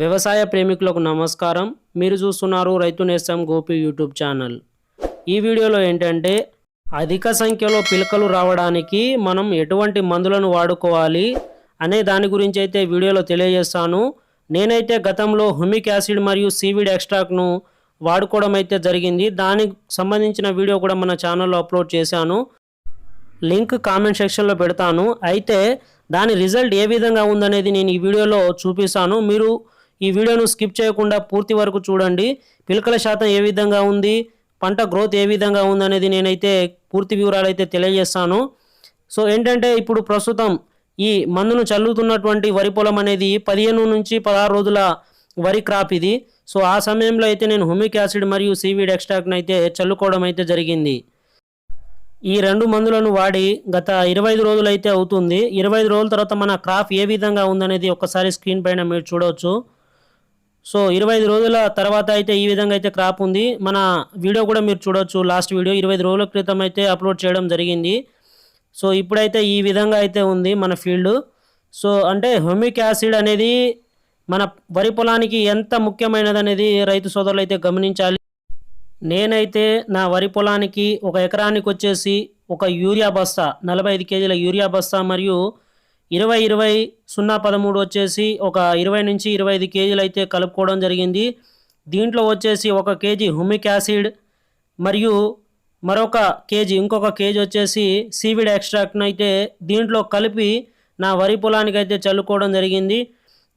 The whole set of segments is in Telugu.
వ్యవసాయ ప్రేమికులకు నమస్కారం. మీరు చూస్తున్నారు రైతు నేస్తం గోపి యూట్యూబ్ ఛానల్. ఈ వీడియోలో ఏంటంటే అధిక సంఖ్యలో పిలకలు రావడానికి మనం ఎటువంటి మందులను వాడుకోవాలి అనే దాని గురించి అయితే వీడియోలో తెలియజేస్తాను. నేనైతే గతంలో హుమిక్ యాసిడ్ మరియు సీవిడ్ ఎక్స్ట్రాక్ట్ను వాడుకోవడం అయితే జరిగింది. దానికి సంబంధించిన వీడియో కూడా మన ఛానల్లో అప్లోడ్ చేశాను. లింక్ కామెంట్ సెక్షన్లో పెడతాను. అయితే దాని రిజల్ట్ ఏ విధంగా ఉందనేది నేను ఈ వీడియోలో చూపిస్తాను. మీరు ఈ వీడియోను స్కిప్ చేయకుండా పూర్తి వరకు చూడండి. పిలకల శాతం ఏ విధంగా ఉంది? పంట గ్రోత్ ఏ విధంగా ఉందనేది నేనైతే పూర్తి వివరాలు అయితే తెలియజేస్తాను. సో ఏంటంటే ఇప్పుడు ప్రస్తుతం ఈ మందును చల్లుతున్నటువంటి వరి పొలం అనేది పదిహేను నుంచి పదహారు రోజుల వరి క్రాప్ ఇది. సో ఆ సమయంలో అయితే నేను హుమిక్ యాసిడ్ మరియు సీవీడ్ ఎక్స్ట్రాక్ట్ని అయితే చల్లుకోవడం అయితే జరిగింది. ఈ రెండు మందులను వాడి గత ఇరవై ఐదు రోజులు అయితే అవుతుంది. ఇరవై ఐదు రోజుల తర్వాత మన క్రాప్ ఏ విధంగా ఉందనేది ఒకసారి స్క్రీన్ పైన మీరు చూడవచ్చు. సో ఇరవై ఐదు రోజుల తర్వాత అయితే ఈ విధంగా అయితే క్రాప్ ఉంది. మన వీడియో కూడా మీరు చూడవచ్చు లాస్ట్ వీడియో ఇరవై ఐదు రోజుల క్రితం అయితే అప్లోడ్ చేయడం జరిగింది. సో ఇప్పుడైతే ఈ విధంగా అయితే ఉంది మన ఫీల్డ్ సో అంటే హోమిక్ యాసిడ్ అనేది మన వరి పొలానికి ఎంత ముఖ్యమైనది అనేది రైతు సోదరులు అయితే గమనించాలి. నేనైతే నా వరి పొలానికి ఒక ఎకరానికి వచ్చేసి ఒక యూరియా బస్తా నలభై ఐదు కేజీల యూరియా బస్తా మరియు ఇరవై ఇరవై సున్నా పదమూడు వచ్చేసి ఒక ఇరవై నుంచి ఇరవై ఐదు కేజీలు అయితే కలుపుకోవడం జరిగింది. దీంట్లో వచ్చేసి ఒక కేజీ హుమిక్ యాసిడ్ మరియు మరొక కేజీ ఇంకొక కేజీ వచ్చేసి సీవిడ్ ఎక్స్ట్రాక్ట్ని అయితే దీంట్లో కలిపి నా వరి పొలానికి అయితే చల్లుకోవడం జరిగింది.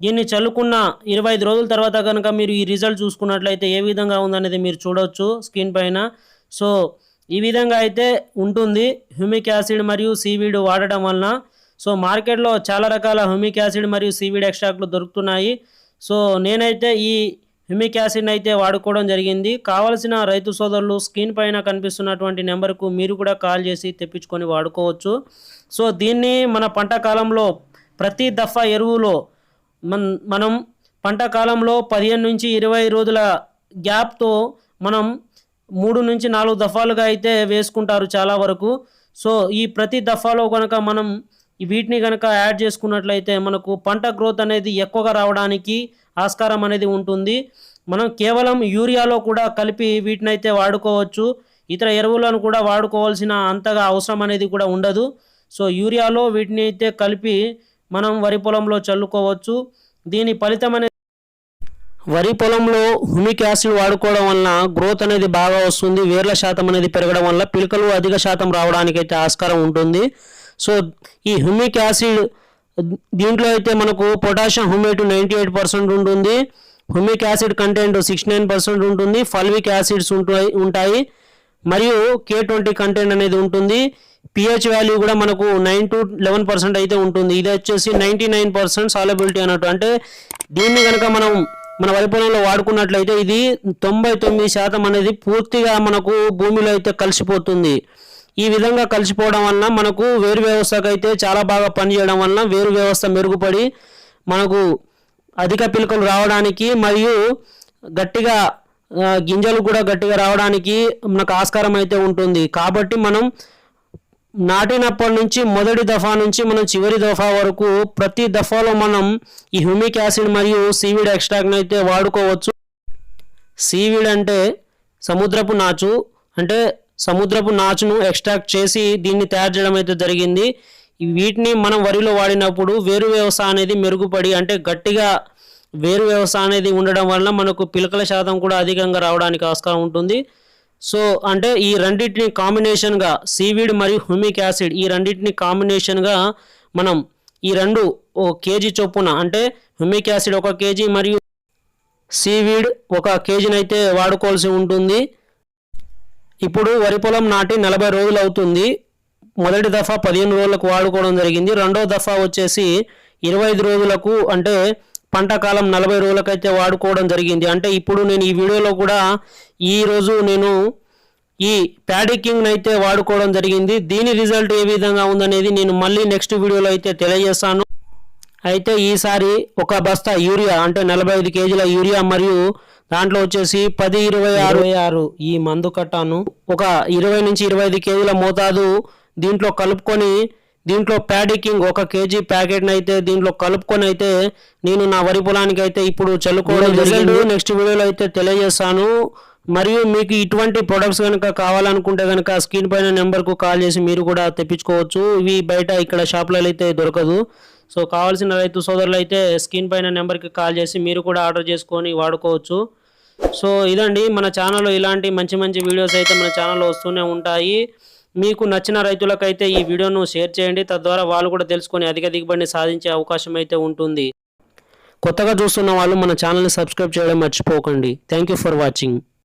దీన్ని చల్లుకున్న ఇరవై ఐదు రోజుల తర్వాత కనుక మీరు ఈ రిజల్ట్ చూసుకున్నట్లయితే ఏ విధంగా ఉందనేది మీరు చూడవచ్చు స్క్రీన్ పైన. సో ఈ విధంగా అయితే ఉంటుంది హ్యూమిక్ యాసిడ్ మరియు సీవీడ్ వాడటం వలన. సో మార్కెట్లో చాలా రకాల హ్యూమిక్ యాసిడ్ మరియు సీవీడ్ ఎక్స్ట్రాక్ట్లు దొరుకుతున్నాయి. సో నేనైతే ఈ హ్యూమిక్ యాసిడ్ని అయితే వాడుకోవడం జరిగింది. కావలసిన రైతు సోదరులు స్క్రీన్ పైన కనిపిస్తున్నటువంటి నెంబర్కు మీరు కూడా కాల్ చేసి తెప్పించుకొని వాడుకోవచ్చు. సో దీన్ని మన పంట కాలంలో ప్రతి దఫా ఎరువులో మన్ మనం పంట కాలంలో పదిహేను నుంచి ఇరవై రోజుల గ్యాప్తో మనం మూడు నుంచి నాలుగు దఫాలుగా అయితే వేసుకుంటారు చాలా వరకు. సో ఈ ప్రతి దఫాలో కనుక మనం వీటిని కనుక యాడ్ చేసుకున్నట్లయితే మనకు పంట గ్రోత్ అనేది ఎక్కువగా రావడానికి ఆస్కారం అనేది ఉంటుంది. మనం కేవలం యూరియాలో కూడా కలిపి వీటిని అయితే వాడుకోవచ్చు. ఇతర ఎరువులను కూడా వాడుకోవాల్సిన అంతగా అవసరం అనేది కూడా ఉండదు. సో యూరియాలో వీటిని అయితే కలిపి మనం వరి పొలంలో చల్లుకోవచ్చు. దీని ఫలితం అనేది వరి పొలంలో హుమిక్ యాసిడ్ వాడుకోవడం వలన గ్రోత్ అనేది బాగా వస్తుంది. వేర్ల శాతం అనేది పెరగడం వల్ల పిలకలు అధిక శాతం రావడానికి అయితే ఆస్కారం ఉంటుంది. సో ఈ హ్యూమిక్ యాసిడ్ దీంట్లో అయితే మనకు potassium humate ninety eight percent ఉంటుంది. Humic acid content sixty nine percent ఉంటుంది. ఫల్విక్ యాసిడ్స్ ఉంటాయి ఉంటాయి. మరియు కే ట్వంటీ కంటెంట్ అనేది ఉంటుంది. పిహెచ్ వాల్యూ కూడా మనకు నైన్ టు లెవెన్ పర్సెంట్ అయితే ఉంటుంది. ఇది వచ్చేసి నైంటీ నైన్ పర్సెంట్ సాలబిలిటీ అన్నట్టు. అంటే దీన్ని కనుక మనం మన వరి పొలంలో వాడుకున్నట్లయితే ఇది తొంభై తొమ్మిది శాతం అనేది పూర్తిగా మనకు భూమిలో అయితే కలిసిపోతుంది. ఈ విధంగా కలిసిపోవడం వలన మనకు వేరు వ్యవస్థకు అయితే చాలా బాగా పనిచేయడం వలన వేరు వ్యవస్థ మెరుగుపడి మనకు అధిక పిలుకలు రావడానికి మరియు గట్టిగా గింజలు కూడా గట్టిగా రావడానికి మనకు ఆస్కారం అయితే ఉంటుంది. కాబట్టి మనం నాటినప్పటి నుంచి మొదటి దఫా నుంచి మనం చివరి దఫా వరకు ప్రతి దఫాలో మనం ఈ హ్యూమిక్ యాసిడ్ మరియు సీవిడ్ ఎక్స్ట్రాక్ట్ని అయితే వాడుకోవచ్చు. సీవిడ్ అంటే సముద్రపు నాచు అంటే సముద్రపు నాచును ఎక్స్ట్రాక్ట్ చేసి దీన్ని తయారు చేయడం అయితే జరిగింది. వీటిని మనం వరిలో వాడినప్పుడు వేరు వ్యవసాయం అనేది మెరుగుపడి అంటే గట్టిగా వేరు వ్యవసాయం అనేది ఉండడం వలన మనకు పిలకల శాతం కూడా అధికంగా రావడానికి ఆస్కారం ఉంటుంది. సో అంటే ఈ రెండింటిని కాంబినేషన్గా సీవీడ్ మరియు హ్యూమిక్ యాసిడ్ ఈ రెండింటిని కాంబినేషన్గా మనం ఈ రెండు ఓ కేజీ చొప్పున అంటే హ్యూమిక్ యాసిడ్ ఒక కేజీ మరియు సీవీడ్ ఒక కేజీని అయితే వాడుకోవాల్సి ఉంటుంది. ఇప్పుడు వరి పొలం నాటి నలభై రోజులు అవుతుంది. మొదటి దఫా పదిహేను రోజులకు వాడుకోవడం జరిగింది. రెండో దఫా వచ్చేసి ఇరవై ఐదు రోజులకు అంటే పంట కాలం నలభై రోజులకైతే వాడుకోవడం జరిగింది. అంటే ఇప్పుడు నేను ఈ వీడియోలో కూడా ఈ రోజు నేను ఈ ప్యాడికింగ్ అయితే వాడుకోవడం జరిగింది. దీని రిజల్ట్ ఏ విధంగా ఉందనేది నేను మళ్ళీ నెక్స్ట్ వీడియోలో అయితే తెలియజేస్తాను. అయితే ఈసారి ఒక బస్తా యూరియా అంటే నలభై ఐదు కేజీల యూరియా మరియు దాంట్లో వచ్చేసి పది ఇరవై ఆరు. ఆరు ఈ మందు కట్టాను. ఒక ఇరవై నుంచి ఇరవై ఐదు కేజీల మోతాదు దీంట్లో కలుపుకొని దీంట్లో ప్యాడికింగ్ ఒక కేజీ ప్యాకెట్ని అయితే దీంట్లో కలుపుకొని అయితే నేను నా వరి పొలానికి అయితే ఇప్పుడు చల్లుకోవడం జరిగింది. నెక్స్ట్ వీడియోలో అయితే తెలియజేస్తాను. మరియు మీకు ఇటువంటి ప్రొడక్ట్స్ కనుక కావాలనుకుంటే కనుక స్క్రీన్ పైన నెంబర్కు కాల్ చేసి మీరు కూడా తెప్పించుకోవచ్చు. ఇవి బయట ఇక్కడ షాప్లలో అయితే దొరకదు. సో కావాల్సిన రైతు సోదరులు అయితే స్క్రీన్ పైన నెంబర్కి కాల్ చేసి మీరు కూడా ఆర్డర్ చేసుకొని వాడుకోవచ్చు. సో ఇదండి మన ఛానల్లో ఇలాంటి మంచి మంచి వీడియోస్ అయితే మన ఛానల్లో వస్తూనే ఉంటాయి. మీకు నచ్చిన రైతులకైతే ఈ వీడియోను షేర్ చేయండి. తద్వారా వాళ్ళు కూడా తెలుసుకొని అధిక దిగుబడిని సాధించే అవకాశం అయితే ఉంటుంది. కొత్తగా చూస్తున్న వాళ్ళు మన ఛానల్ని సబ్స్క్రైబ్ చేయడం మర్చిపోకండి. Thank you for watching